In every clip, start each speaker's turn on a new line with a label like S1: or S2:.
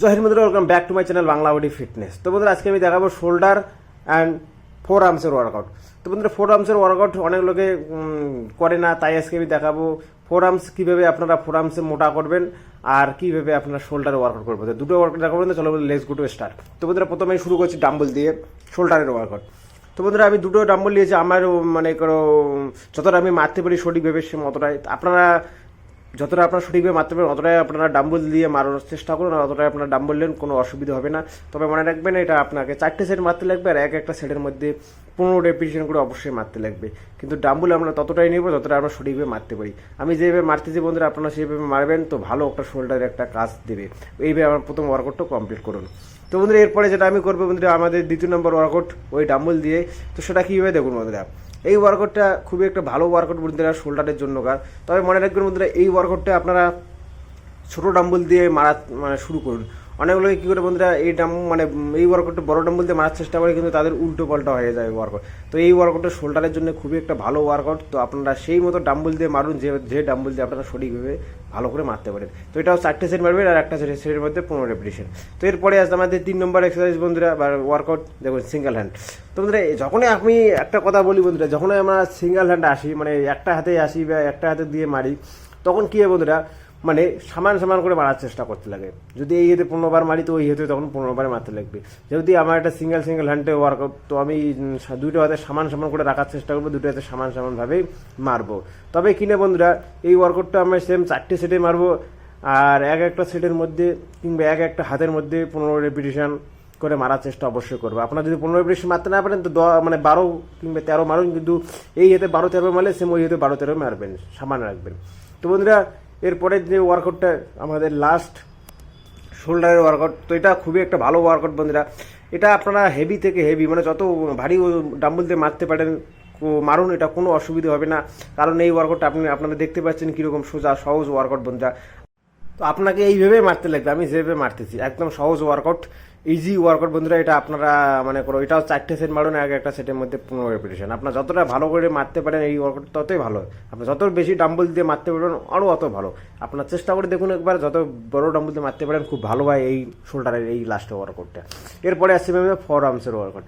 S1: হিন্দ বন্ধুরা welcome back to my channel Bangla body fitness তো বন্ধুরা, আজকে আমি দেখাবো শোল্ডার অ্যান্ড ফোর আর্মসের ওয়ার্কআউট তো বন্ধুরা ফোর আর্মসের ওয়ার্কআউট অনেক লোকে করে না, তাই আজকে আমি দেখাবো ফোর আর্মস কীভাবে আপনারা ফোর আর্মসে মোটা করবেন আর কীভাবে আপনারা শোল্ডারে ওয়ার্কআউট করবেন। দুটো ওয়ার্কআউট দেখাবো চলো লেস গো টু স্টার্ট তো বন্ধুরা, প্রথমে শুরু করছি ডাম্বল দিয়ে শোল্ডারের ওয়ার্কআউট তো বন্ধুরা, আমি দুটো ডাম্বল নিয়েছি, আমার মানে করো যতটা আমি মারতে পারি সঠিকভাবে সে মতটাই। আপনারা যতটা আপনারা সঠিকভাবে মারতে পারেন অতটাই আপনারা ডাম্বল দিয়ে মারানোর চেষ্টা করুন আর অতটাই আপনারা ডাম্বল নেন, কোনো অসুবিধা হবে না। তবে মনে রাখবেন, এটা আপনাকে চারটে সেট মারতে লাগবে আর এক একটা সেটের মধ্যে পনেরো রেপিটেশন করে অবশ্যই মারতে লাগবে। কিন্তু ডাম্বল আমরা ততটাই নেব যতটা আমরা সঠিকভাবে মারতে পারি। আমি যেভাবে মারতেছি বন্ধুরা, আপনারা সেইভাবে মারবেন, তো ভালো একটা শোল্ডারে একটা কাজ দেবে। এইভাবে আমার প্রথম ওয়ার্কআউটটা কমপ্লিট করুন। তো বন্ধুরা, এরপরে যেটা আমি করব বন্ধুরা, আমাদের দ্বিতীয় নম্বর ওয়ার্কআউট ওই ডাম্বল দিয়ে। তো সেটা কীভাবে দেখুন বন্ধুরা? এই ওয়ার্কআউটটা খুবই একটা ভালো ওয়ার্কআউট বন্ধুরা শোল্ডারের জন্য কার। তবে মনে রাখবেন বন্ধুরা, এই ওয়ার্কআউটটা আপনারা ছোটো ডাম্বল দিয়ে মারা মানে শুরু করুন। অনেক লোকে কী করে বন্ধুরা, এই ডাম মানে এই ওয়ার্কআউটটা বড় ডাম্বল দিয়ে মারার চেষ্টা করে কিন্তু তাদের উল্টো পাল্টা হয়ে যায় ওয়ার্কআউট তো এই ওয়ার্কআউটটা শোল্ডারের জন্য খুবই একটা ভালো ওয়ার্কআউট তো আপনারা সেই মতো ডাম্বল দিয়ে মারুন, যে যে ডাম্বল দিয়ে আপনারা সঠিকভাবে ভালো করে মারতে পারেন। তো এটাও চারটে সেট মারবেন আর একটা সেট সেটের মধ্যে পনেরো রেপিটেশন তো এরপরে আসতে আমাদের তিন নম্বর এক্সারসাইজ বন্ধুরা, বা ওয়ার্কআউট দেখুন সিঙ্গেল হ্যান্ড তো বন্ধুরা যখনই আমি একটা কথা বলি বন্ধুরা, যখনই আমরা সিঙ্গেল হ্যান্ড আসি মানে একটা হাতে আসি বা একটা হাতে দিয়ে মারি, তখন কী হয় বন্ধুরা মানে সমান সমান করে মারার চেষ্টা করতে লাগে। যদি এই হেতে পনেরো বার মারি, তো ওই হেতে তখন পনেরো বার মারতে লাগবে। যদি আমার একটা সিঙ্গেল সিঙ্গেল হ্যান্ডে ওয়ার্কআউট তো আমি দুটো হাতে সমান সমান করে রাখার চেষ্টা করব দুটো হাতে সমান সমানভাবেই মারবো। তবে কিনে বন্ধুরা, এই ওয়ার্কআউটটা আমরা সেম চারটে সেটে মারবো। আর এক একটা সেটের মধ্যে কিংবা এক একটা হাতের মধ্যে পনেরো রেপিটেশন করে মারার চেষ্টা অবশ্যই করব। আপনারা যদি পনেরো রেপিটেশন মারতে না পারেন, তো মানে বারো কিংবা তেরো মারুন, কিন্তু এই হাতে বারো তেরো মারলে সেম ওই হাতে বারো তেরো মারবেন, সামান রাখবেন। তো বন্ধুরা এরপরে যে ওয়ার্কআউটটা, আমাদের লাস্ট শোল্ডারের ওয়ার্কআউট তো এটা খুবই একটা ভালো ওয়ার্কআউট বন্ধুরা। এটা আপনারা হেভি থেকে হেভি মানে যত ভারী ডাম্বল দিয়ে মারতে পারেন মারুন, এটা কোনো অসুবিধা হবে না। কারণ এই ওয়ার্কআউটটা আপনি, আপনারা দেখতে পাচ্ছেন কীরকম সোজা, সহজ ওয়ার্কআউট বন্ধুরা। তো আপনাকে এইভাবে মারতে লাগবে, আমি যেভাবে মারতেছি, একদম সহজ ওয়ার্কআউট ইজি ওয়ার্কআউট বন্ধুরা, এটা আপনারা মানে করো, এটাও চারটে সেট মারুন এক একটা সেটের মধ্যে পনেরো রেপিটেশন আপনার যতটা ভালো করে মারতে পারেন এই ওয়ার্কআউট ততই ভালো আপনার যত বেশি ডাম্বল দিয়ে মারতে পারেন, আরও অত ভালো। আপনার চেষ্টা করে দেখুন একবার, যত বড় ডাম্বল দিয়ে মারতে পারেন, খুব ভালো হয় এই শোল্ডারের এই লাস্ট ওয়ার্কআউটটা এরপরে আসছে ম্যাম ফর আর্মসের ওয়ার্কআউট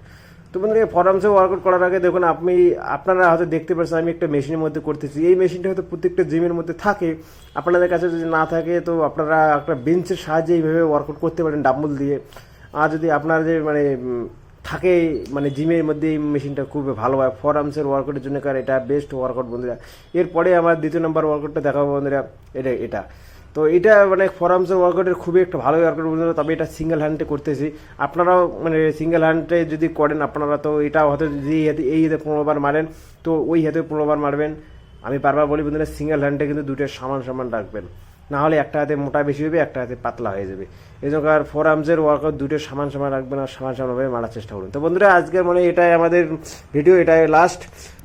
S1: তো বন্ধুরা, এই ফরামসে ওয়ার্কআউট করার আগে দেখুন, আপনি, আপনারা হয়তো দেখতে পাচ্ছেন আমি একটা মেশিনের মধ্যে করতেছি। এই মেশিনটা হয়তো প্রত্যেকটা জিমের মধ্যে থাকে। আপনাদের কাছে যদি না থাকে, তো আপনারা একটা বেঞ্চের সাহায্যে এইভাবে ওয়ার্কআউট করতে পারেন ডাম্বল দিয়ে। আর যদি আপনার যে মানে থাকে মানে জিমের মধ্যে এই মেশিনটা খুব ভালো হয়। ফর আর্মসের ওয়ার্কআউটের জন্য কার এটা বেস্ট ওয়ার্কআউট বন্ধুরা। এরপরে আমার দ্বিতীয় নম্বর ওয়ার্কআউটটা দেখাবো বন্ধুরা। এটা এটা। তো এটা মানে ফরামসের ওয়ার্কআউটের খুবই একটা ভালো ওয়ার্কআউট বন্ধুরা, তবে এটা সিঙ্গেল হ্যান্ডে করতেছি। আপনারাও মানে সিঙ্গেল হ্যান্ডে যদি করেন আপনারা তো এটা হয়তো যদি হাতে, এই হাতে পনেরো বার মারেন, তো ওই হাতে পনেরো বার মারবেন। আমি বারবার বলি বন্ধুরা সিঙ্গেল হ্যান্ডে কিন্তু দুটো সমান সমান রাখবেন। না হলে একটা হাতে মোটা বেশি হবে একটা হাতে পাতলা হয়ে যাবে। এই জন্য আর ফোর আর্মসের ওয়ার্কআউট দুটো সমান সমান রাখবেন আর সমান সমানভাবে মারার চেষ্টা করুন তো বন্ধুরা, আজকের মানে এটাই আমাদের ভিডিও এটাই লাস্ট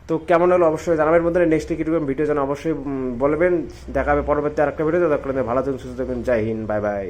S1: তো কেমন হলো অবশ্যই জানাবেন বন্ধুরা। নেক্সট কীরকম ভিডিও যেন অবশ্যই বলবেন। দেখাবে পরবর্তী আরেকটা ভিডিও ততক্ষণ ভালো থাকুন, সুস্থ থাকুন। জয় হিন্দ বাই বাই